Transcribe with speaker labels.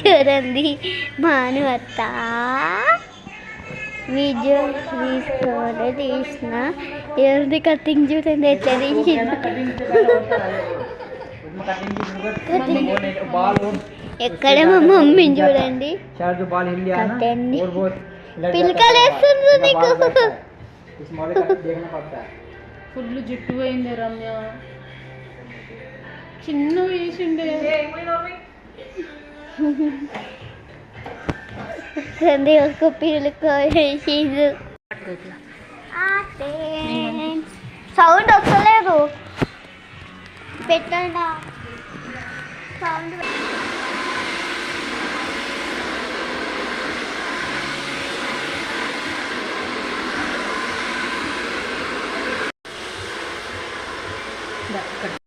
Speaker 1: చూడండి భాను అత్త వీడియో తీసుకోవాలి తీసిన ఎవరిది కటింగ్ చూడండి ఎట్లా ఎక్కడ మా మమ్మీని చూడండి?
Speaker 2: కట్టండి.
Speaker 1: పిల్లకలు నీకు.
Speaker 3: ఫుల్ జుట్టు పోయింది రమ్య. చిన్న వేసిండే.
Speaker 1: संदे उसको पील సౌండ్ వస్తలేదు పెట్టండా సౌండ్ ఇక్కడ